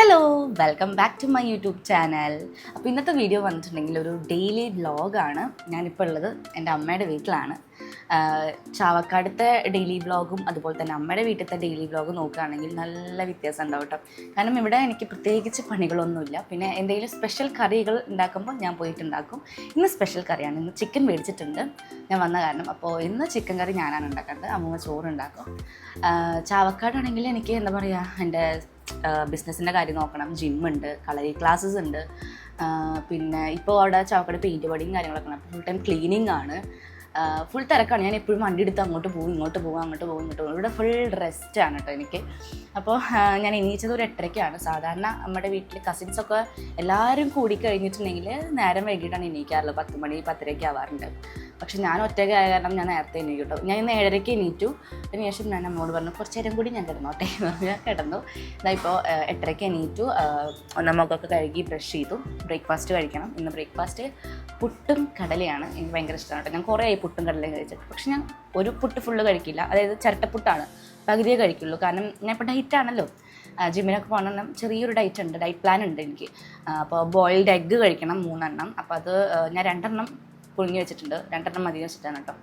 Hello welcome back to my YouTube channel അപ്പോൾ ഇന്നത്തെ video വന്നിട്ടുണ്ടെങ്കിൽ ഒരു ഡെയിലി വ്ളോഗാണ് ഞാനിപ്പോൾ ഉള്ളത് എന്റെ അമ്മയുടെ വീട്ടിലാണ്. ചാവക്കാടത്തെ ഡെയിലി വ്ളോഗും അതുപോലെ തന്നെ അമ്മയുടെ വീട്ടിലത്തെ ഡെയിലി വ്ളോഗും നോക്കുകയാണെങ്കിൽ നല്ല വ്യത്യാസം ഉണ്ടാവും കേട്ടോ. കാരണം ഇവിടെ എനിക്ക് പ്രത്യേകിച്ച് പണികളൊന്നുമില്ല. പിന്നെ എന്തെങ്കിലും സ്പെഷ്യൽ കറികൾ ഉണ്ടാക്കുമ്പോൾ ഞാൻ പോയിട്ടുണ്ടാക്കും. ഇന്ന് സ്പെഷ്യൽ കറിയാണ്. ഇന്ന് ചിക്കൻ മേടിച്ചിട്ടുണ്ട്. ഞാൻ വന്ന കാരണം അപ്പോൾ ഇന്ന് ചിക്കൻ കറി ഞാനാണ് ഉണ്ടാക്കേണ്ടത് അമ്മ ചോറ് ഉണ്ടാക്കും ചാവക്കാടാണെങ്കിൽ എനിക്ക് എന്താ പറയുക എന്റെ ബിസിനസ്സിന്റെ കാര്യം നോക്കണം. ജിമ്മുണ്ട് കളരി ക്ലാസ്സസ് ഉണ്ട്. പിന്നെ ഇപ്പോൾ അവിടെ ചാവക്കാട് പെയിന്റ് പടിയും കാര്യങ്ങളൊക്കെ ഫുൾ ടൈം ക്ലീനിങ് ആണ്. ഫുൾ തിരക്കാണ്. ഞാൻ എപ്പോഴും വണ്ടി എടുത്ത് അങ്ങോട്ട് പോകും ഇങ്ങോട്ട് പോകും അങ്ങോട്ട് പോകും ഇങ്ങോട്ട് പോകും. ഇവിടെ ഫുൾ റെസ്റ്റ് ആണ് കേട്ടോ എനിക്ക്. അപ്പോൾ ഞാൻ എണീച്ചത് ഒരു എട്ടരയ്ക്കാണ്. സാധാരണ നമ്മുടെ വീട്ടിൽ കസിൻസൊക്കെ എല്ലാവരും കൂടി കഴിഞ്ഞിട്ടുണ്ടെങ്കിൽ നേരം വൈകിട്ടാണ് എണീക്കാറുള്ളത്. പത്ത് മണി പത്തരയ്ക്ക് ആവാറുണ്ട്. പക്ഷെ ഞാൻ ഒറ്റയ്ക്ക് ആയ കാരണം ഞാൻ നേരത്തെ എണീക്കും കേട്ടോ. ഞാൻ ഇന്ന് ഏഴരയ്ക്ക് എണീറ്റു. അതിന് ശേഷം ഞാൻ അമ്മോട് പറഞ്ഞു കുറച്ച് നേരം കൂടി ഞാൻ കിടന്നോട്ടെ എന്ന് പറഞ്ഞു ഞാൻ കിടന്നു. ഇതാ ഇപ്പോൾ എട്ടരയ്ക്ക് എണീറ്റു. ഒന്നമ്മക്കൊക്കെ കഴുകി ബ്രഷ് ചെയ്തു. ബ്രേക്ക്ഫാസ്റ്റ് കഴിക്കണം. ഇന്ന് ബ്രേക്ക്ഫാസ്റ്റ് പുട്ടും കടലയാണ് എനിക്ക് ഭയങ്കര ഇഷ്ടമാണ് കേട്ടോ ഞാൻ കുറേ ആയി പുട്ടും കടലയും കഴിച്ചിട്ട്. പക്ഷെ ഞാൻ ഒരു പുട്ട് ഫുള്ള് കഴിക്കില്ല. അതായത് ചിരട്ടപ്പുട്ടാണ് പകുതിയേ കഴിക്കുള്ളൂ. കാരണം ഞാൻ ഇപ്പോൾ ഡയറ്റ് ആണല്ലോ. ജിമ്മിനൊക്കെ പോകണം ചെറിയൊരു ഡയറ്റ് ഉണ്ട്. ഡയറ്റ് പ്ലാൻ ഉണ്ട് എനിക്ക്. അപ്പോൾ ബോയിൽഡ് എഗ്ഗ് കഴിക്കണം മൂന്നെണ്ണം. അപ്പോൾ അത് ഞാൻ രണ്ടെണ്ണം പുഴുങ്ങി വെച്ചിട്ടുണ്ട്. രണ്ടെണ്ണം മതി വെച്ചിട്ടാണ് കേട്ടോ.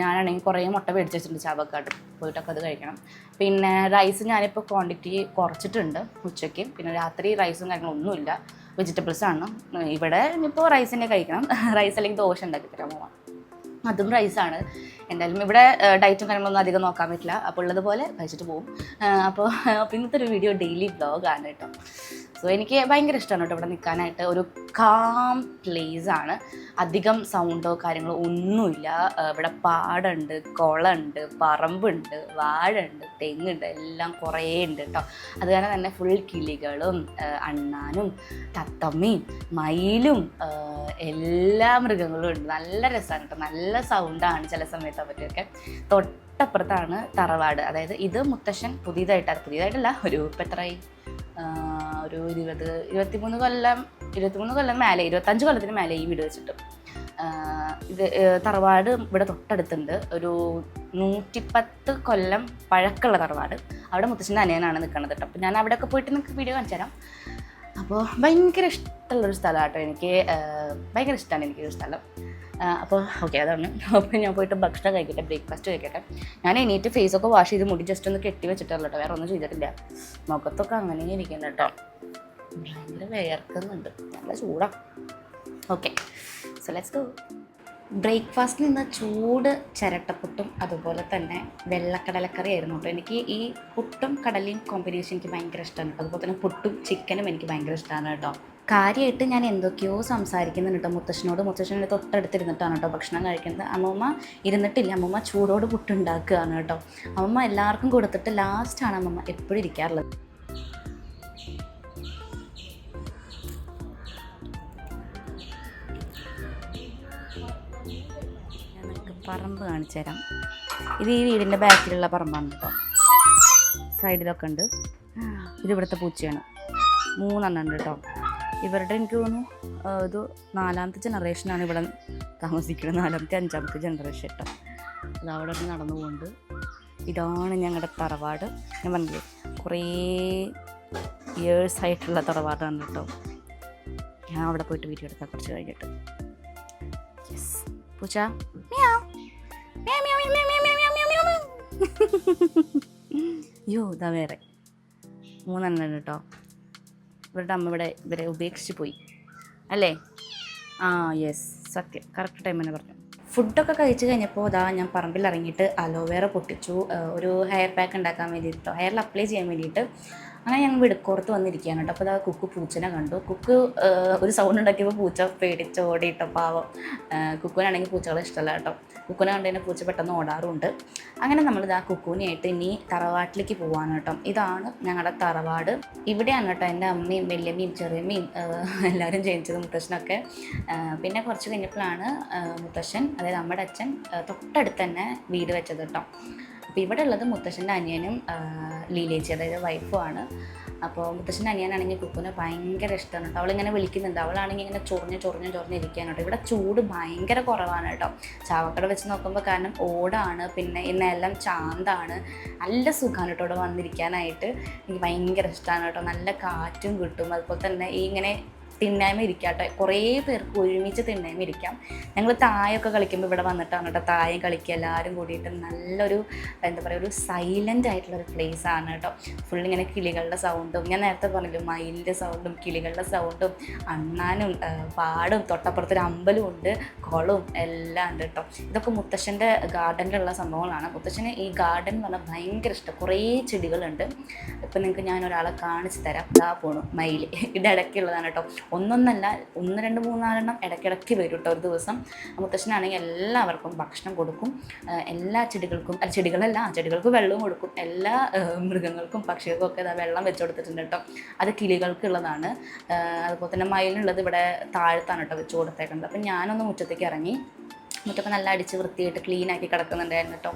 ഞാനാണെങ്കിൽ കുറേ മുട്ട മേടിച്ച് വെച്ചിട്ടുണ്ട് ചാവക്കാട്. പോയിട്ടൊക്കെ അത് കഴിക്കണം. പിന്നെ റൈസ് ഞാനിപ്പോൾ ക്വാണ്ടിറ്റി കുറച്ചിട്ടുണ്ട് ഉച്ചയ്ക്ക്. പിന്നെ രാത്രി റൈസും കാര്യങ്ങളൊന്നുമില്ല. വെജിറ്റബിൾസ് ആണ്. ഇവിടെ ഇനിയിപ്പോൾ റൈസ് തന്നെ കഴിക്കണം. റൈസ് അല്ലെങ്കിൽ ദോശ ഉണ്ടാക്കി തരാൻ പോവാം. അതും റൈസാണ് എന്തായാലും ഇവിടെ ഡയറ്റും കാര്യങ്ങളൊന്നും അധികം നോക്കാൻ പറ്റില്ല. അപ്പോൾ ഉള്ളതുപോലെ കഴിച്ചിട്ട് പോകും അപ്പോൾ ഇന്നത്തെ ഒരു വീഡിയോ ഡെയിലി വ്ളോഗാണ് കേട്ടോ. സോ എനിക്ക് ഭയങ്കര ഇഷ്ടമാണ് കേട്ടോ ഇവിടെ നിൽക്കാനായിട്ട് ഒരു കാം പ്ലേസ് ആണ്. അധികം സൗണ്ടോ കാര്യങ്ങളോ ഒന്നുമില്ല. ഇവിടെ പാടുണ്ട് കുളമുണ്ട് പറമ്പുണ്ട് വാഴുണ്ട് തെങ്ങുണ്ട് എല്ലാം കുറേ ഉണ്ട് കേട്ടോ. അത് കാരണം തന്നെ ഫുൾ കിളികളും അണ്ണാനും തത്തമ്മയും മയിലും എല്ലാ മൃഗങ്ങളും ഉണ്ട്. നല്ല രസമാണ് കേട്ടോ. നല്ല സൗണ്ടാണ് ചില സമയത്ത്. അവരൊക്കെ തൊട്ടപ്പുറത്താണ് തറവാട്. അതായത് ഇത് മുത്തശ്ശൻ പുതിയതായിട്ടാണ്. പുതിയതായിട്ടല്ല ഒരു ഇപ്പം എത്രയായി ഒരു ഇരുപത് ഇരുപത്തിമൂന്ന് കൊല്ലം ഇരുപത്തിമൂന്ന് കൊല്ലം മേലെ ഇരുപത്തഞ്ച് കൊല്ലത്തിന് മേലെ ഈ വീട് വെച്ചിട്ട്. ഇത് തറവാട് ഇവിടെ തൊട്ടടുത്തുണ്ട്. ഒരു നൂറ്റിപ്പത്ത് കൊല്ലം പഴക്കമുള്ള തറവാട്. അവിടെ മുത്തശ്ശന്റെ അനിയനാണ് നിൽക്കുന്നത് കേട്ടോ. അപ്പോൾ ഞാൻ അവിടെയൊക്കെ പോയിട്ട് നിങ്ങൾക്ക് വീഡിയോ കാണിച്ചു തരാം. അപ്പോൾ ഭയങ്കര ഇഷ്ടമുള്ളൊരു സ്ഥലമാണ് കേട്ടോ എനിക്ക്. ഭയങ്കര ഇഷ്ടമാണ് എനിക്കൊരു സ്ഥലം. അപ്പോൾ ഓക്കെ അതാണ്. അപ്പോൾ ഞാൻ പോയിട്ട് ഭക്ഷണം കഴിക്കട്ടെ ബ്രേക്ക്ഫാസ്റ്റ് കഴിക്കട്ടെ. ഞാൻ എണീറ്റ് ഒക്കെ വാഷ് ചെയ്ത് മുടി ജസ്റ്റ് ഒന്ന് കെട്ടി വെച്ചിട്ടുള്ളൂ വേറെ ഒന്നും ചെയ്തിട്ടില്ല. മുഖത്തൊക്കെ അങ്ങനെ ഇരിക്കുന്നു കേട്ടോ ഭയങ്കര വേർക്കുന്നുണ്ട് നല്ല ചൂടാണ് ഓക്കെ സോ ലെറ്റ്സ് ഗോ ബ്രേക്ക്ഫാസ്റ്റിൽ നിന്ന് ചൂട് ചിരട്ടപ്പുട്ടും അതുപോലെ തന്നെ വെള്ളക്കടലക്കറി ആയിരുന്നു കേട്ടോ എനിക്ക് ഈ പുട്ടും കടലയും കോമ്പിനേഷൻ എനിക്ക് ഭയങ്കര ഇഷ്ടമാണ് അതുപോലെ തന്നെ പുട്ടും ചിക്കനും എനിക്ക് ഭയങ്കര ഇഷ്ടമാണ് കേട്ടോ കാര്യമായിട്ട് ഞാൻ എന്തൊക്കെയോ സംസാരിക്കുന്നുണ്ട്. കേട്ടോ മുത്തശ്ശനോട് മുത്തശ്ശനോട് തൊട്ടടുത്തിരുന്നിട്ടാണ് കേട്ടോ ഭക്ഷണം കഴിക്കുന്നത്. അമ്മമ്മ ഇരുന്നിട്ടില്ല. അമ്മമ്മ ചൂടോട് പുട്ടുണ്ടാക്കുകയാണ് കേട്ടോ അമ്മമ്മ എല്ലാവർക്കും കൊടുത്തിട്ട് ലാസ്റ്റാണ് അമ്മമ്മ എപ്പോഴും ഇരിക്കാറുള്ളത്. പറമ്പ് കാണിച്ചു തരാം. ഇത് ഈ വീടിന്റെ ബാക്കിലുള്ള പറമ്പാണ് കേട്ടോ സൈഡിലൊക്കെ ഉണ്ട്. ഇത് ഇവിടുത്തെ പൂച്ചയാണ്. മൂന്നെണ്ണം ഉണ്ട് കേട്ടോ ഇവരുടെ എനിക്ക് തോന്നുന്നു ഒരു നാലാമത്തെ ജനറേഷനാണ് ഇവിടെ താമസിക്കുന്നത്. നാലാമത്തെ അഞ്ചാമത്തെ ജനറേഷൻ കേട്ടോ അത് അവിടെ നടന്നു പോകുന്നുണ്ട്. ഇതാണ് ഞങ്ങളുടെ തറവാട്. ഞാൻ പറഞ്ഞില്ലേ കുറേ ഇയേഴ്സ് ആയിട്ടുള്ള തറവാടാണ് കേട്ടോ. ഞാൻ അവിടെ പോയിട്ട് വീഡിയോ എടുക്കാൻ കുറച്ച് കഴിഞ്ഞിട്ട്. യെസ് പൂച്ച. അയ്യോ ഇതാ വേറെ. മൂന്നെണ്ണം കേട്ടോ. ഇവരുടെ അമ്മ ഇവിടെ ഇവരെ ഉപേക്ഷിച്ച് പോയി. അല്ലേ? ആ യെസ് സത്യം. കറക്റ്റ് ടൈം തന്നെ പറഞ്ഞു. ഫുഡൊക്കെ കഴിച്ച് കഴിഞ്ഞപ്പോൾ അതാ ഞാൻ പറമ്പിൽ ഇറങ്ങിയിട്ട് അലോവേറ പൊട്ടിച്ചു. ഒരു ഹെയർ പാക്ക് ഉണ്ടാക്കാൻ വേണ്ടിയിട്ടോ ഹെയറിൽ അപ്ലൈ ചെയ്യാൻ വേണ്ടിയിട്ട്. അങ്ങനെ ഞങ്ങൾ വിടുക്കോർത്ത് വന്നിരിക്കുകയാണ് കേട്ടോ. അപ്പോൾ ആ കുക്ക് പൂച്ചനെ കണ്ടു. കുക്ക് ഒരു സൗണ്ട് ഉണ്ടാക്കിയപ്പോൾ പൂച്ച പേടിച്ച് ഓടിയിട്ടോ പാവം. ആ, കുക്കുവിനാണെങ്കിൽ പൂച്ചകളെ ഇഷ്ടമല്ല കേട്ടോ. കുക്കുനെ കണ്ടു കഴിഞ്ഞാൽ പൂച്ച പെട്ടെന്ന് ഓടാറുണ്ട്. അങ്ങനെ നമ്മൾ ഇതാ കുക്കുവിനെയായിട്ട് ഇനി തറവാട്ടിലേക്ക് പോവാണ് കേട്ടോ. ഇതാണ് ഞങ്ങളുടെ തറവാട്. ഇവിടെയാണ് കേട്ടോ എന്റെ അമ്മയും വല്യമ്മയും ചെറിയമ്മയും ആ, എല്ലാവരും ജനിച്ചത് മുത്തശ്ശനൊക്കെ. ആ, പിന്നെ കുറച്ച് കഴിഞ്ഞപ്പോഴാണ് മുത്തശ്ശൻ അതായത് നമ്മുടെ അച്ഛൻ തൊട്ടടുത്ത് തന്നെ വീട് വെച്ചത് കേട്ടോ. അപ്പോൾ ഇവിടെ ഉള്ളത് മുത്തശ്ശന്റെ അനിയനും ലീലേച്ചി അതായത് വൈഫുമാണ് അപ്പോൾ മുത്തശ്ശന്റെ അനിയനാണെങ്കിൽ കുക്കുനെ ഭയങ്കര ഇഷ്ടമാണ് കേട്ടോ. അവളിങ്ങനെ വിളിക്കുന്നുണ്ട്. അവളാണെങ്കിൽ ഇങ്ങനെ ചൊറിഞ്ഞ് ചൊറിഞ്ഞ് ചൊറിഞ്ഞ് ഇരിക്കുകയാണ് കേട്ടോ. ഇവിടെ ചൂട് ഭയങ്കര കുറവാണ് കേട്ടോ. ചാവക്കട വെച്ച് നോക്കുമ്പോൾ കാരണം ഓടാണ് പിന്നെ ഇന്നെല്ലാം ചാന്താണ്. നല്ല സുഖമാണ് കേട്ടോ ഇവിടെ വന്നിരിക്കാനായിട്ട്. എനിക്ക് ഭയങ്കര ഇഷ്ടമാണ് കേട്ടോ. നല്ല കാറ്റും കിട്ടും. അതുപോലെ തന്നെ ഈ ഇങ്ങനെ തിണ്ണായ്മ ഇരിക്കാട്ടെ. കുറേ പേർക്ക് ഒരുമിച്ച് തിന്നായ്മ ഇരിക്കാം. ഞങ്ങൾ തായൊക്കെ കളിക്കുമ്പോൾ ഇവിടെ വന്നിട്ടാണ് കേട്ടോ. തായം കളിക്കുക. എല്ലാവരും കൂടിയിട്ട് നല്ലൊരു എന്താ പറയുക ഒരു സൈലന്റ് ആയിട്ടുള്ള ഒരു പ്ലേസ് ആണ് കേട്ടോ. ഫുൾ ഇങ്ങനെ കിളികളുടെ സൗണ്ടും ഞാൻ നേരത്തെ പറഞ്ഞു മയിലിന്റെ സൗണ്ടും കിളികളുടെ സൗണ്ടും അണ്ണാനും പാടും തൊട്ടപ്പുറത്തൊരു അമ്പലവും ഉണ്ട് കുളവും എല്ലാം ഉണ്ട് കേട്ടോ. ഇതൊക്കെ മുത്തശ്ശന്റെ ഗാർഡനിലുള്ള സംഭവങ്ങളാണ്. മുത്തശ്ശന് ഈ ഗാർഡൻ എന്ന് പറഞ്ഞാൽ ഭയങ്കര ഇഷ്ടം. കുറേ ചെടികളുണ്ട്. ഇപ്പം നിങ്ങൾക്ക് ഞാൻ ഒരാളെ കാണിച്ചു തരാം. ഇതാ പോണു മയിൽ ഇത് ഇടയ്ക്കുള്ളതാണ് കേട്ടോ. ഒന്നൊന്നല്ല ഒന്ന് രണ്ട് മൂന്നാലെണ്ണം ഇടയ്ക്കിടയ്ക്ക് വരും കേട്ടോ ഒരു ദിവസം. മുത്തശ്ശനാണെങ്കിൽ എല്ലാവർക്കും ഭക്ഷണം കൊടുക്കും. എല്ലാ ചെടികൾക്കും ചെടികളല്ല ചെടികൾക്ക് വെള്ളവും കൊടുക്കും. എല്ലാ മൃഗങ്ങൾക്കും പക്ഷികൾക്കും ഒക്കെ വെള്ളം വെച്ച് കൊടുത്തിട്ടുണ്ട് കേട്ടോ. അത് കിളികൾക്കുള്ളതാണ്. അതുപോലെ തന്നെ മയിലുള്ളത് ഇവിടെ താഴത്താണ് കേട്ടോ വെച്ച് കൊടുത്തേക്കുന്നത്. അപ്പം ഞാനൊന്ന് മുറ്റത്തേക്ക് ഇറങ്ങി. മുറ്റൊക്കെ നല്ല അടിച്ച് വൃത്തിയായിട്ട് ക്ലീനാക്കി കിടക്കുന്നുണ്ടായിരുന്നു കേട്ടോ.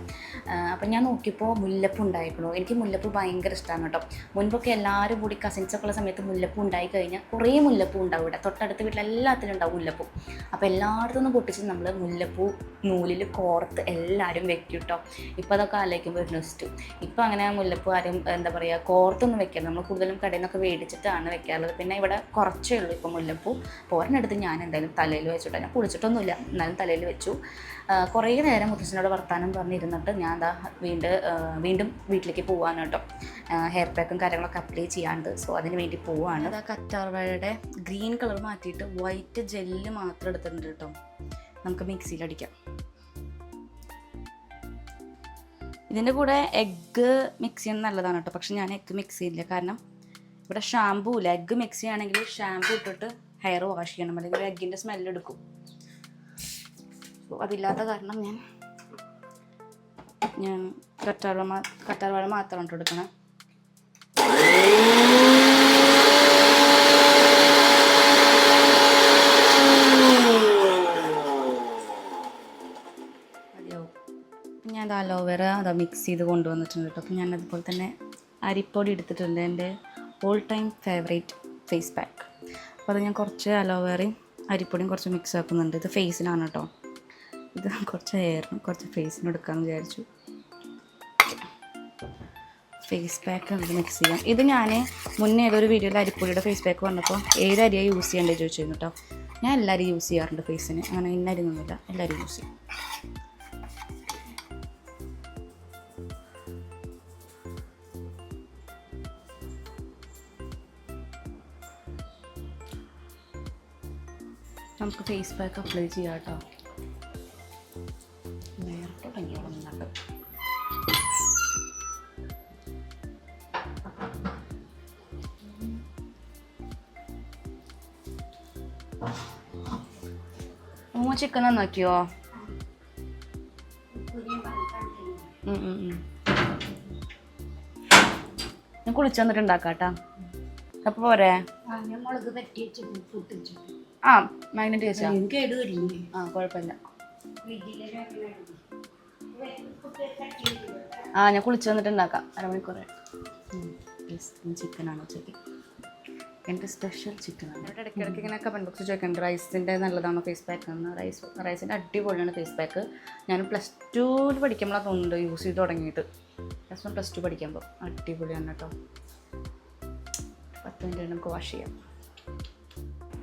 അപ്പം ഞാൻ നോക്കിയപ്പോൾ മുല്ലപ്പൂ ഉണ്ടായിരിക്കണു എനിക്ക് മുല്ലപ്പൂ ഭയങ്കര ഇഷ്ടമാണ് കേട്ടോ. മുൻപൊക്കെ എല്ലാവരും കൂടി കസിൻസൊക്കെ ഉള്ള സമയത്ത് മുല്ലപ്പൂ ഉണ്ടായി കഴിഞ്ഞാൽ കുറേ മുല്ലപ്പൂ ഉണ്ടാവും ഇവിടെ. തൊട്ടടുത്ത വീട്ടിൽ എല്ലാത്തിലും ഉണ്ടാവും മുല്ലപ്പൂ. അപ്പോൾ എല്ലായിടത്തും നിന്ന് പൊട്ടിച്ച് നമ്മൾ മുല്ലപ്പൂ നൂലിൽ കോർത്ത് എല്ലാവരും വെക്കും കേട്ടോ. ഇപ്പോൾ അതൊക്കെ ആലോചിക്കുമ്പോൾ ഒരു നെസ്റ്റ് ഇപ്പോൾ അങ്ങനെ മുല്ലപ്പൂ ആരും എന്താ പറയുക കോർത്തൊന്നും വെക്കില്ല നമ്മൾ കൂടുതലും കടയിൽ നിന്നൊക്കെ മേടിച്ചിട്ടാണ് വെക്കാറുള്ളത്. പിന്നെ ഇവിടെ കുറച്ചേ ഉള്ളൂ ഇപ്പോൾ മുല്ലപ്പൂ. പോരനടുത്ത് ഞാൻ എന്തായാലും തലയിൽ വെച്ചിട്ട് ഞാൻ കുളിച്ചിട്ടൊന്നുമില്ല. എന്നാലും തലയിൽ വെച്ചു. കുറേ നേരം മുത്തച്ഛനോട് വർത്താനം പറഞ്ഞിരുന്നിട്ട് ഞാൻ എന്താ വീണ്ടും വീണ്ടും വീട്ടിലേക്ക് പോവാണ് കേട്ടോ. ഹെയർ പാക്കും കാര്യങ്ങളൊക്കെ അപ്ലൈ ചെയ്യാണ്ട് സോ അതിന് വേണ്ടി പോവാണ്. അതാ കറ്റാർവാഴയുടെ ഗ്രീൻ കളർ മാറ്റിയിട്ട് വൈറ്റ് ജെല്ല് മാത്രം എടുത്തിട്ടുണ്ട് കേട്ടോ. നമുക്ക് മിക്സിയിൽ അടിക്കാം. ഇതിന്റെ കൂടെ എഗ്ഗ് മിക്സ് ചെയ്യുന്നത് നല്ലതാണ് കേട്ടോ. പക്ഷെ ഞാൻ എഗ്ഗ് മിക്സ് ചെയ്യില്ല കാരണം ഇവിടെ ഷാമ്പൂ ഇല്ല. എഗ്ഗ് മിക്സ് ചെയ്യുകയാണെങ്കിൽ ഷാമ്പൂ ഇട്ടിട്ട് ഹെയർ വാഷ് ചെയ്യണം. അല്ലെങ്കിൽ എഗ്ഗിന്റെ സ്മെല്ല് എടുക്കും. അപ്പോൾ അതില്ലാത്ത കാരണം ഞാൻ ഞാൻ കറ്റാർവാഴ കറ്റാർവാഴ മാത്രം ഇട്ട് കൊടുക്കണം. ഞാൻ അലോവേറ അതാ മിക്സ് ചെയ്ത് കൊണ്ടുവന്നിട്ടുണ്ട് കേട്ടോ. അപ്പം ഞാൻ അതുപോലെ തന്നെ അരിപ്പൊടി എടുത്തിട്ടുണ്ട്. എന്റെ all time favourite face pack അപ്പോൾ അത് ഞാൻ കുറച്ച് അലോവേറയും അരിപ്പൊടിയും കുറച്ച് മിക്സ് ആക്കുന്നുണ്ട്. ഇത് ഫേസിനാണ് കേട്ടോ. ഇത് കുറച്ച് ഹെയറിനും കുറച്ച് ഫേസിനും എടുക്കാമെന്ന് വിചാരിച്ചു. ഫേസ് പാക്ക് നമുക്ക് മിക്സ് ചെയ്യാം ഇത് ഞാൻ മുന്നേ ഏതൊരു വീഡിയോയിൽ അരിപ്പൊടിയുടെ ഫേസ് പാക്ക് വന്നപ്പോൾ ഏത് അരിയാണ് യൂസ് ചെയ്യേണ്ടത് ചോദിച്ചിരുന്നു കേട്ടോ ഞാൻ എല്ലാവരും യൂസ് ചെയ്യാറുണ്ട് ഫേസിന് അങ്ങനെ ഇന്ന അരിയൊന്നുമില്ല എല്ലാവരും യൂസ് ചെയ്യും. നമുക്ക് ഫേസ് പാക്ക് അപ്ലൈ ചെയ്യാം കേട്ടോ ഉം, ഉം, ഉം. ഞാൻ കുളിച്ചു വന്നിട്ട് ഉണ്ടാക്കാട്ടാ അപ്പൊ പോരെ ആ മാഗ്നറ്റ് വെച്ചാ ആ കുഴപ്പമില്ല ആ ഞാൻ കുളിച്ച് വന്നിട്ട് ഉണ്ടാക്കാം അരമണിക്കൂർ ചിക്കനാണ് ഉച്ചയ്ക്ക് എന്റെ സ്പെഷ്യൽ ചിക്കൻ ഇവിടെ ഇടയ്ക്കിടയ്ക്ക് ഇങ്ങനെ കമന്റ് ബോക്സ് ചോദിക്കുന്നുണ്ട് റൈസിന്റെ നല്ലതാണോ ഫേസ് പാക്ക് എന്ന് റൈസ് റൈസിന്റെ അടിപൊളിയാണ് ഫേസ് പാക്ക് ഞാൻ പ്ലസ് ടുവിൽ പഠിക്കുമ്പോഴാണ് തോന്നുന്നുണ്ട് യൂസ് ചെയ്ത് തുടങ്ങിയിട്ട്. പ്ലസ് വൺ പ്ലസ് ടു പഠിക്കുമ്പോൾ അടിപൊളിയാണ് കേട്ടോ. പത്ത് മിനിറ്റ് നമുക്ക് വാഷ് ചെയ്യാം.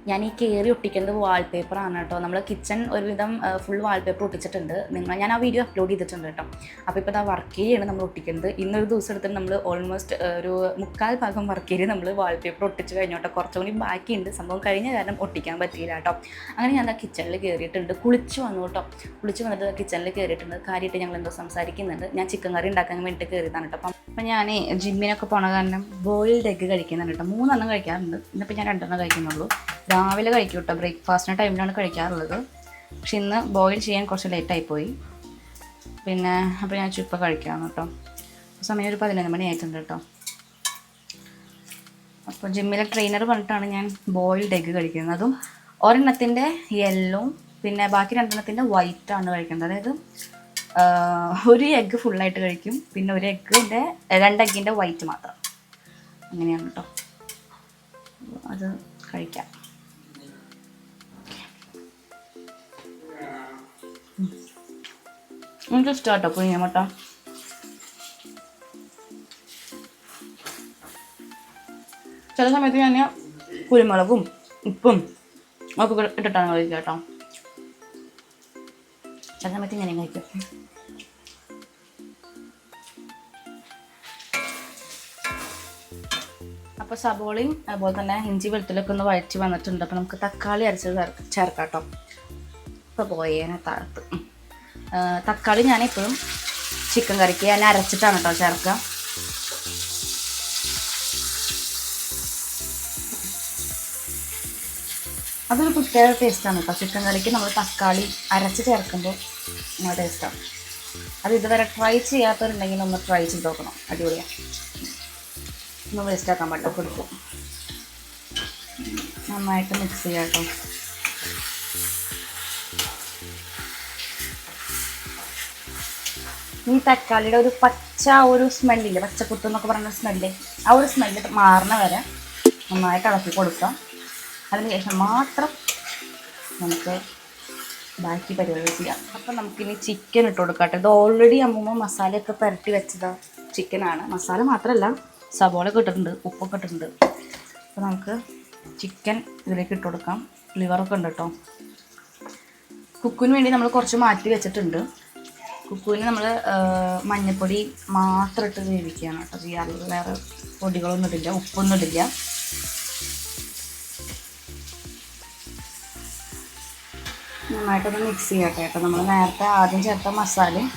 ഞാൻ ഈ കയറി ഒട്ടിക്കുന്നത് വാൾപേപ്പറാണ് കേട്ടോ. നമ്മൾ കിച്ചൺ ഒരുവിധം ഫുൾ വാൾപേപ്പർ ഒട്ടിച്ചിട്ടുണ്ട്. നിങ്ങൾ ഞാൻ ആ വീഡിയോ അപ്ലോഡ് ചെയ്തിട്ടുണ്ട് കേട്ടോ. അപ്പോൾ ഇപ്പോൾ ആ വർക്ക് ഏരിയയാണ് നമ്മൾ ഒട്ടിക്കുന്നത്. ഇന്നൊരു ദിവസം എടുത്തിട്ട് നമ്മൾ ഓൾമോസ്റ്റ് ഒരു മുക്കാൽ ഭാഗം വർക്ക് ഏരിയ നമ്മൾ വാൾപേപ്പർ ഒട്ടിച്ച് കഴിഞ്ഞു കേട്ടോ. കുറച്ചുകൂടി ബാക്കിയുണ്ട്. സംഭവം കഴിഞ്ഞ കാരണം ഒട്ടിക്കാൻ പറ്റിയില്ല കേട്ടോ. അങ്ങനെ ഞാൻ ആ കിച്ചണിൽ കയറിയിട്ടുണ്ട് കുളിച്ച് വന്നു കേട്ടോ. കുളിച്ച് വന്നിട്ട് കിച്ചണിൽ കയറിയിട്ടുണ്ട് കാര്യമായിട്ട് ഞങ്ങൾ എന്തോ സംസാരിക്കുന്നുണ്ട്. ഞാൻ ചിക്കൻ കറി ഉണ്ടാക്കാൻ വേണ്ടിയിട്ട് കയറിയതാണ് കേട്ടോ. അപ്പം അപ്പം ഞാൻ ജിമ്മിനൊക്കെ പോണ കാരണം ബോയിൽഡ് എഗ്ഗ് കഴിക്കുന്നുണ്ട് കേട്ടോ. മൂന്നെണ്ണം കഴിക്കാറുണ്ട്. ഇന്നിപ്പോൾ ഞാൻ രണ്ടെണ്ണം കഴിക്കുന്നുള്ളൂ. രാവിലെ കഴിക്കും കേട്ടോ. ബ്രേക്ക്ഫാസ്റ്റിന്റെ ടൈമിലാണ് കഴിക്കാറുള്ളത്. പക്ഷെ ഇന്ന് ബോയിൽ ചെയ്യാൻ കുറച്ച് ലേറ്റായി പോയി. പിന്നെ അപ്പോൾ ഞാൻ ചുപ്പ കഴിക്കാം കേട്ടോ. സമയം ഒരു പതിനൊന്ന് മണി ആയിട്ടുണ്ട് കേട്ടോ. അപ്പോൾ ജിമ്മിലെ ട്രെയിനർ പറഞ്ഞിട്ടാണ് ഞാൻ ബോയിൽഡ് എഗ്ഗ് കഴിക്കുന്നത്. അതും ഒരെണ്ണത്തിന്റെ യെല്ലോവും പിന്നെ ബാക്കി രണ്ടെണ്ണത്തിന്റെ വൈറ്റാണ് കഴിക്കുന്നത്. അതായത് ഒരു എഗ്ഗ് ഫുള്ളായിട്ട് കഴിക്കും. പിന്നെ ഒരു എഗ്ഗിന്റെ രണ്ട് വൈറ്റ് മാത്രം. അങ്ങനെയാണ് കേട്ടോ അത് കഴിക്കാം. എനിക്ക് എനിക്ക് കേട്ടോ പുഴുങ്ങിയ മുട്ട. ചില സമയത്ത് ഞാൻ കുരുമുളകും ഉപ്പും ഒക്കെ ഇട്ടിട്ടാണ് കഴിക്കാം കേട്ടോ ചില സമയത്ത് ഇങ്ങനെ കഴിക്കും അപ്പോൾ സബോളയും അതുപോലെ തന്നെ ഇഞ്ചി വെളുത്തുള്ളിയൊക്കെ ഒന്ന് വഴറ്റി വന്നിട്ടുണ്ട്. അപ്പോൾ നമുക്ക് തക്കാളി അരച്ചത് ചേർ- ചേർക്കാം കേട്ടോ ഇപ്പോൾ പോയേനെ താഴത്ത് തക്കാളി ഞാനിപ്പോഴും ചിക്കൻ കറിക്ക് ഞാൻ അരച്ചിട്ടാണ് കേട്ടോ ചേർക്കുക അതൊരു പ്രത്യേക ടേസ്റ്റാണ് കേട്ടോ. ചിക്കൻ കറിക്ക് നമ്മൾ തക്കാളി അരച്ച് ചേർക്കുമ്പോൾ നല്ല ടേസ്റ്റാണ് അത് ഇതുവരെ ട്രൈ ചെയ്യാത്തവരുണ്ടെങ്കിൽ ഒന്ന് ട്രൈ ചെയ്ത് നോക്കണം. അടിപൊളിയാണ് ഒന്ന് വേസ്റ്റ് ആക്കാൻ പാടില്ല. കൊടുക്കും നന്നായിട്ട് മിക്സ് ചെയ്യാം കേട്ടോ. ഈ തക്കാളിയുടെ ഒരു പച്ച ഒരു സ്മെല്ലില്ലേ പച്ചക്കുത്ത് എന്നൊക്കെ പറയുന്ന സ്മെല്ല് ആ ഒരു സ്മെല്ല് മാറണ വരെ നന്നായിട്ട് ഇളക്കി കൊടുക്കാം. അതിനുശേഷം മാത്രം നമുക്ക് ബാക്കി പരിപാടി ചെയ്യാം. അപ്പം നമുക്കിനി ചിക്കൻ ഇട്ട് കൊടുക്കട്ടെ. ഇത് ഓൾറെഡി അമ്മൂമ്മ മസാലയൊക്കെ പുരട്ടി വെച്ചത് ചിക്കനാണ് മസാല മാത്രമല്ല സവോള കിട്ടിട്ടുണ്ട് ഉപ്പൊക്കെ ഇട്ടിട്ടുണ്ട്. അപ്പോൾ നമുക്ക് ചിക്കൻ ഇതിലേക്ക് ഇട്ട് കൊടുക്കാം. ലിവറൊക്കെ ഉണ്ട് കേട്ടോ. കുക്കിന് വേണ്ടി നമ്മൾ കുറച്ച് മാറ്റി വെച്ചിട്ടുണ്ട്. കുക്കുവിന് നമ്മൾ മഞ്ഞൾപ്പൊടി മാത്രം ഇട്ട് വേവിക്കുകയാണ് കേട്ടോ ചെയ്യാറുള്ളത് വേറെ പൊടികളൊന്നും ഇടില്ല ഉപ്പൊന്നും ഇടില്ല. നന്നായിട്ടൊന്ന് മിക്സ് ചെയ്യട്ടെ കേട്ടോ. നമ്മൾ നേരത്തെ ആദ്യം ചേർത്ത മസാലയും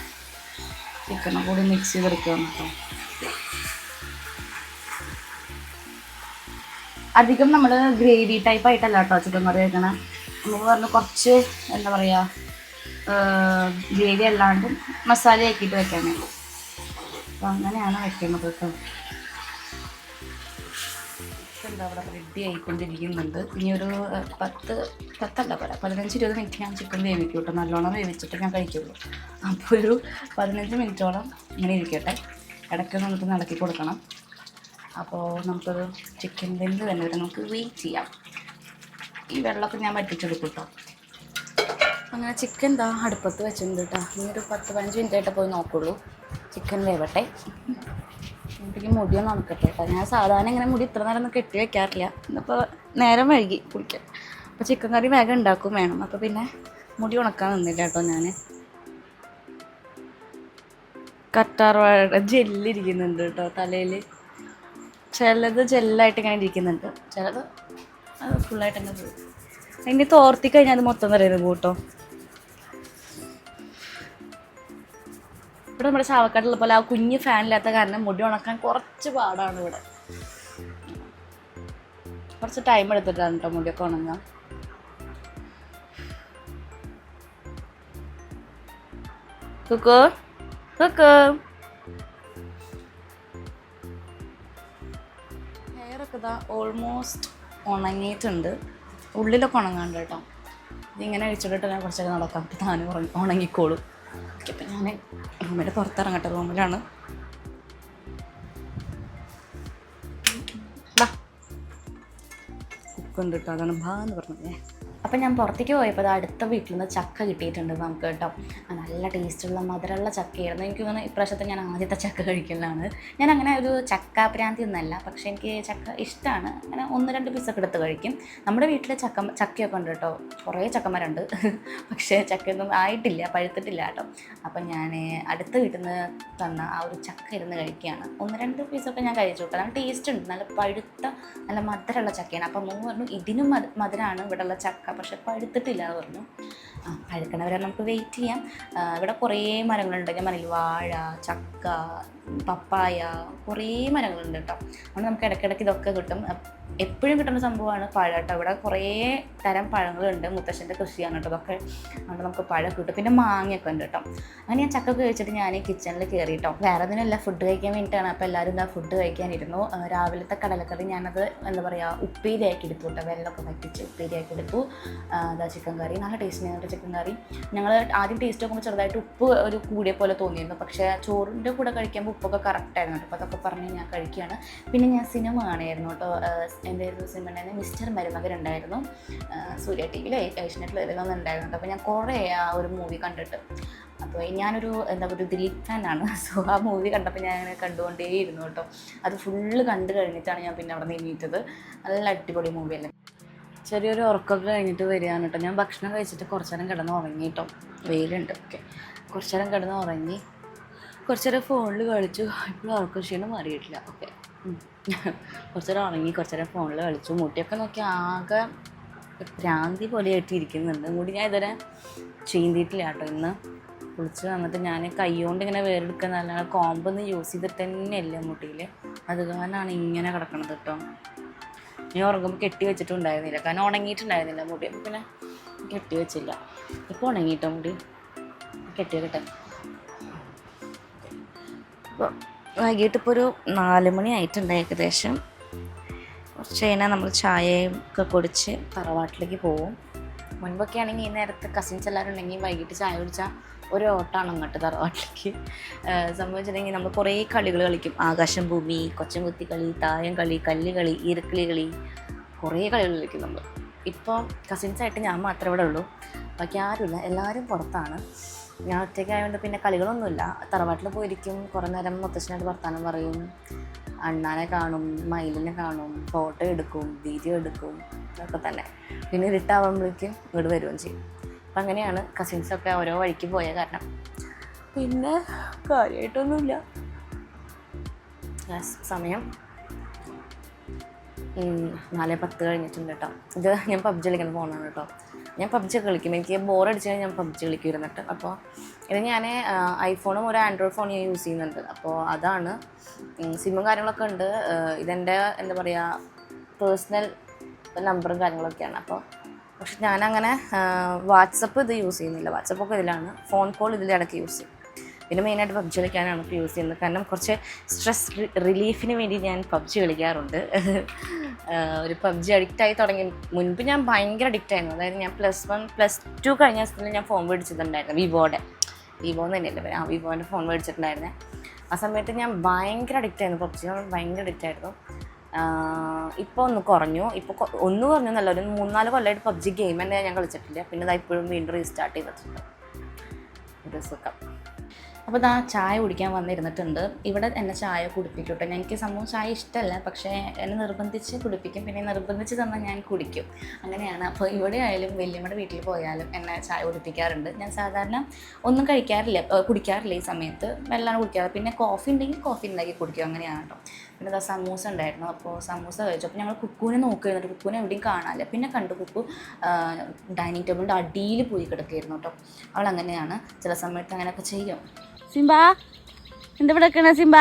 ചിക്കനും കൂടി മിക്സ് ചെയ്തെടുക്കുകയാണ് കേട്ടോ. അധികം നമ്മൾ ഗ്രേവി ടൈപ്പ് ആയിട്ടല്ല കേട്ടോ ചിക്കൻ കറി വെക്കണം. നമ്മൾ പറഞ്ഞു കുറച്ച് എന്താ പറയുക ഗ്രേവി അല്ലാണ്ട് മസാല ആക്കിയിട്ട് വെക്കാനാണ് അപ്പോൾ അങ്ങനെയാണ് വെക്കുന്നത് കേട്ടോ. അവിടെ റെഡി ആയിക്കൊണ്ടിരിക്കുന്നുണ്ട്. ഇനി ഒരു പത്ത് പത്തല്ല പോരാ പതിനഞ്ച് ഇരുപത് മിനിറ്റ് ഞാൻ ചിക്കൻ വേവിക്കും കേട്ടോ നല്ലോണം വേവിച്ചിട്ട് ഞാൻ കഴിക്കുള്ളൂ. അപ്പോൾ ഒരു പതിനഞ്ച് മിനിറ്റോളം ഇങ്ങനെ ഇരിക്കട്ടെ. ഇടയ്ക്ക് നമുക്ക് നടക്കി കൊടുക്കണം. അപ്പോൾ നമുക്കൊരു ചിക്കൻ വെന്ത് തന്നെ വരെ. നമുക്ക് വെയിറ്റ് ചെയ്യാം. ഈ വെള്ളമൊക്കെ ഞാൻ വറ്റിച്ചെടുക്കും കേട്ടോ അങ്ങനെ ചിക്കൻ ദാ അടുപ്പത്ത് വെച്ചിട്ടുണ്ട് കേട്ടോ ഇനി ഒരു പത്ത് പതിനഞ്ച് മിനിറ്റ് ആയിട്ട് പോയി നോക്കുള്ളൂ. ചിക്കൻ വേവട്ടെ. എനിക്ക് മുടിയൊന്നും ഉണക്കട്ടെ അപ്പം ഞാൻ സാധാരണ ഇങ്ങനെ മുടി ഇത്ര നേരം ഒന്നും കെട്ടി വെക്കാറില്ല. ഇന്നിപ്പോൾ നേരം വൈകി കുളിക്കാൻ അപ്പോൾ ചിക്കൻ കറി വേഗം ഉണ്ടാക്കും വേണം. അപ്പോൾ പിന്നെ മുടി ഉണക്കാൻ നിന്നില്ല കേട്ടോ ഞാൻ കറ്റാർവാഴ ജെല്ലിരിക്കുന്നുണ്ട് കേട്ടോ തലയിൽ ചിലത് ജെല്ലായിട്ട് ഇങ്ങനെ ഇരിക്കുന്നുണ്ട്. ചിലത് അത് ഫുള്ളായിട്ട് തന്നെ പോകും അതിന്റെ തോർത്തി കഴിഞ്ഞാൽ അത് മൊത്തം നിറയുന്നത് കൂട്ടോ. ഇവിടെ നമ്മുടെ ചാവക്കാട്ടുള്ള പോലെ ആ കുഞ്ഞ് ഫാനില്ലാത്ത കാരണം മുടി ഉണക്കാൻ കുറച്ച് പാടാണ് ഇവിടെ. കുറച്ച് ടൈം എടുത്തിട്ടാണ് കേട്ടോ മുടിയൊക്കെ ഉണങ്ങാൻ കുക്കു കുക്കു. ഹെയറൊക്കെ ഇതാ ഓൾമോസ്റ്റ് ഉണങ്ങിയിട്ടുണ്ട്. ഉള്ളിലൊക്കെ ഉണങ്ങാണ്ട് കേട്ടോ ഇതിങ്ങനെ അഴിച്ചിട്ടിട്ട് ഞാൻ കുറച്ചൊക്കെ നടക്കാം. താനും ഉണങ്ങിക്കോളും. അപ്പം ഞാൻ റൂമിന്റെ പുറത്തിറങ്ങട്ടെ റൂമിലാണ്. കുക്കുണ്ട് കേട്ടോ അതാണ് ഭാ എന്ന് പറഞ്ഞത്. അപ്പം ഞാൻ പുറത്തേക്ക് പോയപ്പോൾ അത് അടുത്ത വീട്ടിൽ നിന്ന് ചക്ക കിട്ടിയിട്ടുണ്ട് നമുക്ക് കേട്ടോ. നല്ല ടേസ്റ്റുള്ള മധുരമുള്ള ചക്കയായിരുന്നു. എനിക്ക് തോന്നുന്നു ഇപ്രാവശ്യത്തെ ഞാൻ ആദ്യത്തെ ചക്ക കഴിക്കുന്നതാണ് ഞാൻ അങ്ങനെ ഒരു ചക്ക പ്രാന്തി ഒന്നല്ല. പക്ഷേ എനിക്ക് ചക്ക ഇഷ്ടമാണ് അങ്ങനെ ഒന്ന് രണ്ട് പീസൊക്കെ എടുത്ത് കഴിക്കും. നമ്മുടെ വീട്ടിൽ ചക്ക ചക്കയൊക്കെ ഉണ്ട് കേട്ടോ. കുറേ ചക്കമാരുണ്ട് പക്ഷേ ചക്കയൊന്നും ആയിട്ടില്ല പഴുത്തിട്ടില്ല കേട്ടോ. അപ്പം ഞാൻ അടുത്ത വീട്ടിൽ നിന്ന് തന്ന ആ ഒരു ചക്ക ഇരുന്ന് കഴിക്കുകയാണ്. ഒന്ന് രണ്ട് പീസൊക്കെ ഞാൻ കഴിച്ചു. കേട്ടോ നല്ല ടേസ്റ്റ് ഉണ്ട്. നല്ല പഴുത്ത നല്ല മധുരമുള്ള ചക്കയാണ്. അപ്പം മൂന്ന് പറഞ്ഞു ഇതിനും മധുരമാണ് ഇവിടെയുള്ള ചക്ക. പക്ഷെ പഴുത്തിട്ടില്ല എന്ന് പറഞ്ഞു. പഴുക്കണവരെ നമുക്ക് വെയിറ്റ് ചെയ്യാം. ഇവിടെ കുറേ മരങ്ങളുണ്ട്. ഞാൻ വാഴ ചക്ക പപ്പായ കുറേ മരങ്ങളുണ്ട് കേട്ടോ അതുകൊണ്ട് നമുക്ക് ഇടയ്ക്കിടയ്ക്ക് ഇതൊക്കെ കിട്ടും. എപ്പോഴും കിട്ടുന്ന സംഭവമാണ് പഴം കേട്ടോ ഇവിടെ കുറേ തരം പഴങ്ങളുണ്ട്. മുത്തശ്ശന്റെ കൃഷിയാണ് കേട്ടോ അതൊക്കെ അതുകൊണ്ട് നമുക്ക് പഴം കിട്ടും. പിന്നെ മാങ്ങയൊക്കെ ഉണ്ട് കേട്ടോ അങ്ങനെ ഞാൻ ചക്ക കഴിച്ചിട്ട് ഞാൻ കിച്ചണിൽ കയറി കേട്ടോ വേറെ ഒന്നിനല്ല ഫുഡ് കഴിക്കാൻ വേണ്ടിയിട്ടാണ്. അപ്പോൾ എല്ലാവരും എന്താ ഫുഡ് കഴിക്കാനിരുന്നു. രാവിലത്തെ കടലക്കറി ഞാനത് എന്താ പറയുക ഉപ്പേരിയാക്കി എടുത്തു കേട്ടോ വെള്ളമൊക്കെ വറ്റിച്ച് ഉപ്പേരിയാക്കി എടുത്തു. അതാ ചിക്കൻ കറി. നല്ല ടേസ്റ്റ് ഞങ്ങളുടെ ചിക്കൻ കറി. ഞങ്ങൾ ആദ്യം ടേസ്റ്റ് നോക്കുമ്പോൾ ചെറുതായിട്ട് ഉപ്പ് ഒരു കൂടിയ പോലെ തോന്നിയിരുന്നു. പക്ഷേ ചോറിന്റെ കൂടെ കഴിക്കുമ്പോൾ ഉപ്പൊക്കെ കറക്റ്റായിരുന്നു അപ്പോൾ അതൊക്കെ പറഞ്ഞ് ഞാൻ കഴിക്കുകയാണ്. പിന്നെ ഞാൻ സിനിമ കാണുമായിരുന്നു കേട്ടോ. ഒരു സിനിമ ഉണ്ടായിരുന്നു മിസ്റ്റർ മരുമകൻ ഉണ്ടായിരുന്നു. സൂര്യ ടി വിയിലോ ഏഷ്യനെറ്റിലോ ഇതിലൊന്നും ഉണ്ടായിരുന്നു അപ്പോൾ ഞാൻ കുറേ ആ ഒരു മൂവി കണ്ടിട്ട്. അപ്പോൾ ഞാനൊരു എന്താ പറയുക ദിലീപ് ഫാനാണ് സോ ആ മൂവി കണ്ടപ്പോൾ ഞാൻ അങ്ങനെ കണ്ടുകൊണ്ടേയിരുന്നു കേട്ടോ. അത് ഫുള്ള് കണ്ടു കഴിഞ്ഞിട്ടാണ് ഞാൻ പിന്നെ അവിടെ നിന്ന് എണീറ്റത്. നല്ല അടിപൊളി മൂവിയല്ലേ ചെറിയൊരു ഉറക്കമൊക്കെ കഴിഞ്ഞിട്ട് വരികയാണ് കേട്ടോ. ഞാൻ ഭക്ഷണം കഴിച്ചിട്ട് കുറച്ച് നേരം കിടന്ന് ഉറങ്ങി കേട്ടോ. വെയിലുണ്ട്. ഓക്കെ. കുറച്ച് നേരം കിടന്ന് ഉറങ്ങി. കുറച്ച് നേരം ഫോണിൽ കളിച്ചു. ഇപ്പോഴും അവർക്ക് ക്ഷീണം മാറിയിട്ടില്ല. ഓക്കെ. കുറച്ച് നേരം ഉറങ്ങി കുറച്ച് നേരം ഫോണിൽ കളിച്ചു. മുട്ടിയൊക്കെ നോക്കി ആകെ ഭ്രാന്തി പോലെ ഇരിക്കുന്നുണ്ട്. മുടി ഞാൻ ഇതുവരെ ചീന്തിയിട്ടില്ല കേട്ടോ. ഇന്ന് കുളിച്ച് വന്നിട്ട് ഞാൻ കൈകൊണ്ട് ഇങ്ങനെ വേറെടുക്കുന്നതല്ലാതെ കോമ്പൊന്നും യൂസ് ചെയ്തിട്ട് തന്നെയല്ല മുട്ടിയിൽ അത് കാരണമാണ് ഇങ്ങനെ കിടക്കണത് കേട്ടോ. ഞാൻ ഉറങ്ങുമ്പോൾ കെട്ടി വെച്ചിട്ടുണ്ടായിരുന്നില്ല. കാരണം ഉണങ്ങിയിട്ടുണ്ടായിരുന്നില്ല മുടി. പിന്നെ കെട്ടി വെച്ചില്ല. ഇപ്പോൾ ഉണങ്ങിയിട്ടോ മുടി? കെട്ടി വെക്കട്ടെ അപ്പോൾ വൈകിട്ട് ഇപ്പോൾ ഒരു നാല് മണി ആയിട്ടുണ്ട് ഏകദേശം. കുറച്ച് കഴിഞ്ഞാൽ നമ്മൾ ചായയും ഒക്കെ കുടിച്ച് തറവാട്ടിലേക്ക് പോവും. മുൻപൊക്കെ ആണെങ്കിൽ ഈ നേരത്ത് കസിൻസ് എല്ലാവരും ഉണ്ടെങ്കിൽ വൈകിട്ട് ചായ കുടിച്ചാൽ ഒരു ഓട്ടാണ് അങ്ങോട്ട് തറവാട്ടിലേക്ക്. സംഭവിച്ചിട്ടുണ്ടെങ്കിൽ നമ്മൾ കുറേ കളികൾ കളിക്കും. ആകാശം ഭൂമി കൊച്ചൻ കുത്തി കളി തായം കളി കല്ലുകളി കളി ഈരക്കളി കളി കുറേ കളികൾ കളിക്കും നമ്മൾ ഇപ്പോൾ കസിൻസായിട്ട് ഞാൻ മാത്രമേ ഇവിടെ ഉള്ളൂ. ബാക്കി ആരുമില്ല. എല്ലാവരും പുറത്താണ്. ഞാൻ ഒറ്റയ്ക്കായതുകൊണ്ട് പിന്നെ കളികളൊന്നുമില്ല. തറവാട്ടിൽ പോയിരിക്കും. കുറേ നേരം മുത്തച്ഛനായിട്ട് വർത്തമാനം പറയും. അണ്ണാനെ കാണും മയിലിനെ കാണും ഫോട്ടോ എടുക്കും വീഡിയോ എടുക്കും ഇതൊക്കെ തന്നെ. പിന്നെ ഇരുട്ടാവുമ്പോഴേക്കും ഇങ്ങോട്ട് വരികയും ചെയ്യും. അപ്പം അങ്ങനെയാണ് കസിൻസൊക്കെ ഓരോ വഴിക്ക് പോയ കാരണം. പിന്നെ കാര്യമായിട്ടൊന്നുമില്ല സമയം. നാല് പത്ത് കഴിഞ്ഞിട്ടുണ്ട് കേട്ടോ ഇത് ഞാൻ പബ്ജി കളിക്കുന്ന ഫോണാണ് കേട്ടോ ഞാൻ പബ്ജി കളിക്കും. എനിക്ക് ബോർ അടിച്ച് കഴിഞ്ഞാൽ ഞാൻ പബ്ജി കളിക്കും ഇരുന്നിട്ട് അപ്പോൾ ഇത് ഞാൻ ഐഫോണും ഒരു ആൻഡ്രോയിഡ് ഫോൺ ഞാൻ യൂസ് ചെയ്യുന്നുണ്ട്. അപ്പോൾ അതാണ് സിമ്മും കാര്യങ്ങളൊക്കെ ഉണ്ട്. ഇതെന്റെ എന്താ പറയുക പേഴ്സണൽ നമ്പറും കാര്യങ്ങളൊക്കെയാണ്. അപ്പോൾ പക്ഷെ ഞാനങ്ങനെ വാട്സപ്പ് ഇത് യൂസ് ചെയ്യുന്നില്ല. വാട്സപ്പൊക്കെ ഇതിലാണ്. ഫോൺ കോൾ ഇതിൽ ഇടയ്ക്ക് യൂസ് ചെയ്യും. പിന്നെ മെയിനായിട്ട് പബ്ജി കളിക്കാനാണ് ഇപ്പോൾ യൂസ് ചെയ്യുന്നത്. കാരണം കുറച്ച് സ്ട്രെസ് റിലീഫിന് വേണ്ടി ഞാൻ പബ്ജി കളിക്കാറുണ്ട്. ഒരു പബ്ജി അഡിക്റ്റ് ആയി തുടങ്ങി. മുൻപ് ഞാൻ ഭയങ്കര അഡിക്റ്റ് ആയിരുന്നു. അതായത് ഞാൻ പ്ലസ് വൺ പ്ലസ് ടു കഴിഞ്ഞ ദിവസത്തിൽ ഞാൻ ഫോൺ മേടിച്ചിട്ടുണ്ടായിരുന്നു. വിവോടെ. വിവോ എന്ന് തന്നെയല്ലേ പറയാം ആ വിവോന്റെ ഫോൺ മേടിച്ചിട്ടുണ്ടായിരുന്നേ. ആ സമയത്ത് ഞാൻ ഭയങ്കര അഡിക്റ്റ് ആയിരുന്നു. പബ്ജി ഭയങ്കര അഡിക്റ്റ് ആയിരുന്നു. ഇപ്പോൾ ഒന്ന് കുറഞ്ഞു. ഇപ്പോൾ ഒന്ന് കുറഞ്ഞു എന്നല്ല ഒരു മൂന്നാൽ കൊല്ലമായിട്ട് പബ്ജി ഗെയിം തന്നെ ഞാൻ കളിച്ചിട്ടില്ല പിന്നെ ഇതാ ഇപ്പോഴും വീണ്ടും റീസ്റ്റാർട്ട് ചെയ്തിട്ടുണ്ട്. ഒരു സുഖം അപ്പോൾ ഇതാ ചായ കുടിക്കാൻ വന്നിരുന്നിട്ടുണ്ട്. ഇവിടെ എന്നെ ചായ കുടിപ്പിക്കും കേട്ടോ എനിക്ക് സംഭവം ചായ ഇഷ്ടമല്ല പക്ഷേ എന്നെ നിർബന്ധിച്ച് കുടിപ്പിക്കും. പിന്നെ നിർബന്ധിച്ച് തന്നാൽ ഞാൻ കുടിക്കും. അങ്ങനെയാണ്. അപ്പോൾ ഇവിടെ ആയാലും വലിയമ്മയുടെ വീട്ടിൽ പോയാലും എന്നെ ചായ കുടിപ്പിക്കാറുണ്ട്. ഞാൻ സാധാരണ ഒന്നും കഴിക്കാറില്ല. കുടിക്കാറില്ല ഈ സമയത്ത്. വെള്ളമാണ് കുടിക്കാറ് പിന്നെ കോഫി ഉണ്ടെങ്കിൽ കോഫി ഉണ്ടാക്കി കുടിക്കും. അങ്ങനെയാണ് കേട്ടോ പിന്നെ ഇതാ സമൂസ ഉണ്ടായിരുന്നു. അപ്പോൾ സമൂസ കഴിച്ചു. അപ്പോൾ ഞങ്ങൾ കുക്കുവിനെ നോക്കിയിരുന്നിട്ട് കുക്കുവിനെ എവിടെയും കാണാനില്ല. പിന്നെ കണ്ടു കുക്കു ഡൈനിങ് ടേബിളിന്റെ അടിയിൽ പോയി കിടക്കുകയായിരുന്നു കേട്ടോ അവൾ അങ്ങനെയാണ്. ചില സമയത്ത് അങ്ങനെയൊക്കെ ചെയ്യും. സിംബ എന്താ ഇവിടെ നിൽക്കണ സിംബ?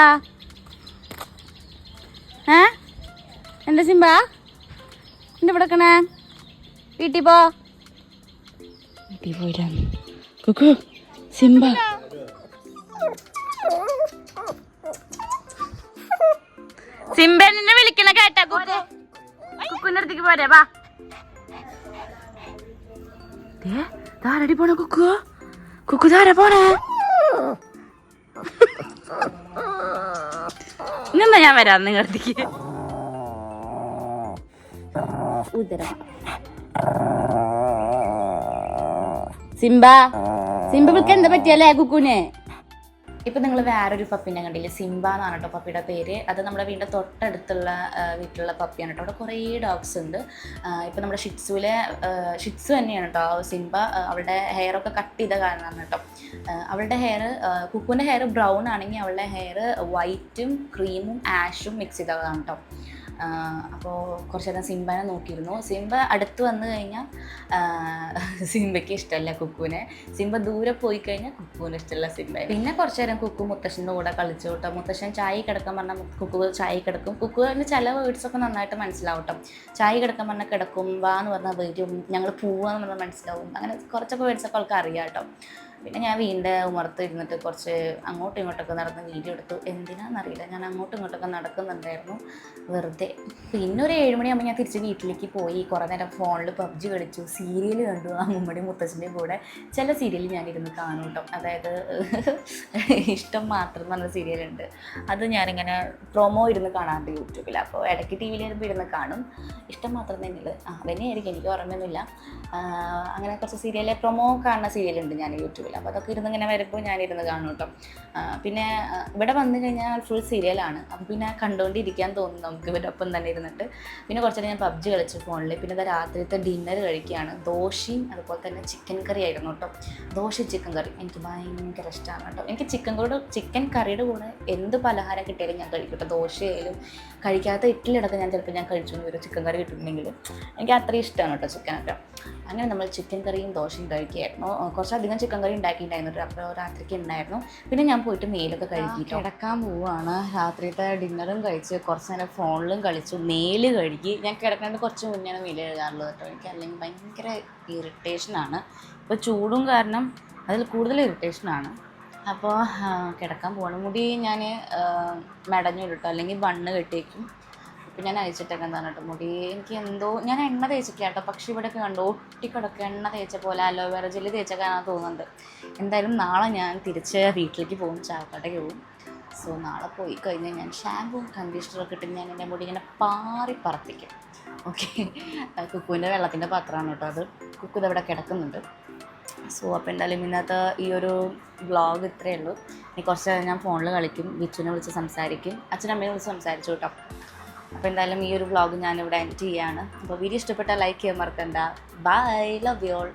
ഏ? എന്താ സിംബ? എന്താ ഇവിടെ നിൽക്കണേ വീട്ടിൽ പോ. വീട്ടിൽ പോയില്ല കുക്കു സിംബ. സിംബ നിന്നെ വിളിക്കണ കേട്ടാ കുക്കു. കുക്കുവിന്റെ അടുത്തേക്ക് പോരെ വാ. ദേ, ധാരടി പോണ കുക്കു? കുക്കു ധാര പോണേ? ഇന്നെന്താ ഞാൻ വരാം നിങ്ങളുടെ അടുത്തേക്ക്. ഉദരം. സിംബ. സിംബിൾക്ക് എന്താ പറ്റിയല്ലേ കുക്കുനെ ഇപ്പം നിങ്ങൾ വേറൊരു പപ്പിനെ കണ്ടില്ലേ? സിംബ എന്നാണ് കേട്ടോ പപ്പിയുടെ പേര്. അത് നമ്മുടെ വീടിന്റെ തൊട്ടടുത്തുള്ള വീട്ടിലുള്ള പപ്പിയാണ് കേട്ടോ. അവിടെ കുറേ ഡോഗ്സ് ഉണ്ട്. ഇപ്പം നമ്മുടെ ഷിറ്റ്സുവിലെ ഷിറ്റ്സു തന്നെയാണ് കേട്ടോ. സിംബ അവളുടെ ഹെയറൊക്കെ കട്ട് ചെയ്ത കാരണമാണ് കേട്ടോ. അവളുടെ ഹെയർ കുക്കുവിന്റെ ഹെയർ ബ്രൗൺ ആണെങ്കിൽ അവളുടെ ഹെയർ വൈറ്റും ക്രീമും ആഷും മിക്സ് ചെയ്തതാണ് കേട്ടോ. അപ്പോൾ കുറച്ച് നേരം സിംബനെ നോക്കിയിരുന്നു. സിംബ അടുത്ത് വന്നു കഴിഞ്ഞാൽ സിംബയ്ക്ക് ഇഷ്ടമല്ല കുക്കുവിനെ. സിംബ ദൂരെ പോയി കഴിഞ്ഞാൽ കുക്കുവിന് ഇഷ്ടമല്ല സിംബ പിന്നെ കുറച്ച് നേരം കുക്കു മുത്തശ്ശന്റെ കൂടെ കളിച്ചു മുത്തശ്ശൻ ചായ കിടക്കാൻ പറഞ്ഞാൽ കുക്കു ചായ കിടക്കും. കുക്കുവിന് ചില വേർഡ്സൊക്കെ നന്നായിട്ട് മനസ്സിലാവും കേട്ടോ ചായ കിടക്കാൻ പറഞ്ഞാൽ കിടക്കും വാ എന്ന് പറഞ്ഞാൽ വരും ഞങ്ങൾ പോവാന്ന് പറഞ്ഞാൽ മനസ്സിലാവും. അങ്ങനെ കുറച്ചൊക്കെ വേർഡ്സൊക്കെ അവൾക്ക് അറിയാം കേട്ടോ പിന്നെ ഞാൻ വീടിന്റെ ഉമർത്ത് ഇരുന്നിട്ട് കുറച്ച് അങ്ങോട്ടും ഇങ്ങോട്ടൊക്കെ നടന്ന് വീഡിയോ എടുത്തു. എന്തിനാണെന്നറിയില്ല ഞാൻ അങ്ങോട്ടും ഇങ്ങോട്ടൊക്കെ നടക്കുന്നുണ്ടായിരുന്നു വെറുതെ. പിന്നെ ഒരു ഏഴുമണിയാകുമ്പോൾ ഞാൻ തിരിച്ച് വീട്ടിലേക്ക് പോയി. കുറേ നേരം ഫോണിൽ പബ്ജി കളിച്ചു. സീരിയൽ കണ്ടു അമ്മൂമ്മയുടെ മുത്തച്ഛന്റെ കൂടെ. ചില സീരിയൽ ഞാൻ ഇരുന്ന് കാണും കേട്ടോ അതായത് ഇഷ്ടം മാത്രം എന്ന് പറഞ്ഞ സീരിയലുണ്ട്. അത് ഞാനിങ്ങനെ പ്രൊമോ ഇരുന്ന് കാണാറുണ്ട് യൂട്യൂബിൽ അപ്പോൾ ഇടയ്ക്ക് ടി വിയിൽ വരുമ്പോൾ ഇരുന്ന് കാണും. ഇഷ്ടം മാത്രം തന്നെയുള്ളത്. ആ തന്നെയായിരിക്കും എനിക്ക് ഓർമ്മയൊന്നുമില്ല. അങ്ങനെ കുറച്ച് സീരിയൽ പ്രൊമോ കാണുന്ന സീരിയലുണ്ട് ഞാൻ യൂട്യൂബിൽ അപ്പോൾ അതൊക്കെ ഇരുന്ന് ഇങ്ങനെ വരുമ്പോൾ ഞാനിരുന്ന് കാണും കേട്ടോ. പിന്നെ ഇവിടെ വന്നു കഴിഞ്ഞാൽ ഫുൾ സീരിയലാണ് അപ്പം പിന്നെ കണ്ടുകൊണ്ടിരിക്കാൻ തോന്നും നമുക്ക് ഇവിടെ ഒപ്പം തന്നെ ഇരുന്നിട്ട്. പിന്നെ കുറച്ച് നേരം ഞാൻ പബ്ജി കളിച്ചു ഫോണിൽ പിന്നെ ഇത് രാത്രിത്തെ ഡിന്നർ കഴിക്കുകയാണ്. ദോശയും അതുപോലെ തന്നെ ചിക്കൻ കറി ആയിരുന്നു കേട്ടോ. ദോശ ചിക്കൻ കറി എനിക്ക് ഭയങ്കര ഇഷ്ടമാണ് കേട്ടോ. എനിക്ക് ചിക്കൻ കൂടെ ചിക്കൻ കറിയുടെ കൂടെ എന്ത് പലഹാരം കിട്ടിയാലും ഞാൻ കഴിക്കും കേട്ടോ. ദോശയായാലും കഴിക്കാത്ത ഇഡ്ഡലി ഞാൻ ചിലപ്പോൾ ഞാൻ കഴിച്ചു വരും ചിക്കൻ കറി കിട്ടുന്നുണ്ടെങ്കിൽ എനിക്ക് അത്രയും ഇഷ്ടമാണ് കേട്ടോ ചിക്കനൊക്കെ അങ്ങനെ നമ്മൾ ചിക്കൻ കറിയും ദോശയും കഴിക്കുകയായിരുന്നു. കുറച്ചധികം ചിക്കൻ കറി ഉണ്ടാക്കിയിട്ടുണ്ടായിരുന്നു. അപ്പോൾ രാത്രിക്ക് ഉണ്ടായിരുന്നു. പിന്നെ ഞാൻ പോയിട്ട് മേലൊക്കെ കഴുകിയിട്ട് കിടക്കാൻ പോവാണ്. രാത്രിത്തെ ഡിന്നറും കഴിച്ച് കുറച്ച് നേരം ഫോണിലും കളിച്ചു. മേൽ കഴുകി. ഞാൻ കിടക്കേണ്ട കുറച്ച് മുന്നെയാണ് മേൽ കഴുകാറുള്ളത് കേട്ടോ. എനിക്ക് അല്ലെങ്കിൽ ഭയങ്കര ഇറിറ്റേഷനാണ് ഇപ്പോൾ ചൂടും കാരണം അതിൽ കൂടുതൽ ഇറിറ്റേഷനാണ് അപ്പോൾ കിടക്കാൻ പോകണം. മുടി ഞാൻ മെടഞ്ഞു കേട്ടോ അല്ലെങ്കിൽ ബണ്ണ് കെട്ടിയേക്കും ഇപ്പം ഞാൻ അയച്ചിട്ടൊക്കെ എന്താണ് കേട്ടോ മുടി. എനിക്ക് എന്തോ ഞാൻ എണ്ണ തേച്ചിട്ടില്ല കേട്ടോ പക്ഷേ ഇവിടെയൊക്കെ കണ്ടു ഒട്ടിക്കിടക്ക് എണ്ണ തേച്ച പോലെ അലോവേറ ജെല്ലി തേച്ചൊക്കെയാണ് തോന്നുന്നുണ്ട്. എന്തായാലും നാളെ ഞാൻ തിരിച്ച് വീട്ടിലേക്ക് പോകും ചാവക്കാട്ടേക്ക് പോകും. സോ നാളെ പോയി കഴിഞ്ഞാൽ ഞാൻ ഷാമ്പുവും കണ്ടീഷണറൊക്കെ ഇട്ട് ഞാൻ എന്റെ മുടി ഇങ്ങനെ പാറി പറപ്പിക്കും. ഓക്കെ കുക്കുവിന്റെ വെള്ളത്തിന്റെ പാത്രമാണ് കേട്ടോ അത്. കുക്കു ഇതവിടെ കിടക്കുന്നുണ്ട്. സോ അപ്പോൾ എന്തായാലും ഇന്നത്തെ ഈ ഒരു വ്ളോഗ് ഇത്രയേ ഉള്ളൂ. ഇനി കുറച്ച് ഞാൻ ഫോണിൽ കളിക്കും വിച്ചുവിനെ വിളിച്ച് സംസാരിക്കും അച്ഛനമ്മയെ വിളിച്ച് സംസാരിച്ചു കേട്ടോ. അപ്പോൾ എന്തായാലും ഈ ഒരു വ്ളോഗ് ഞാനിവിടെ എൻഡ് ചെയ്യാണ്. അപ്പോൾ വീഡിയോ ഇഷ്ടപ്പെട്ടാൽ ലൈക്ക് ചെയ്യാൻ മറക്കണ്ട. Bye love you all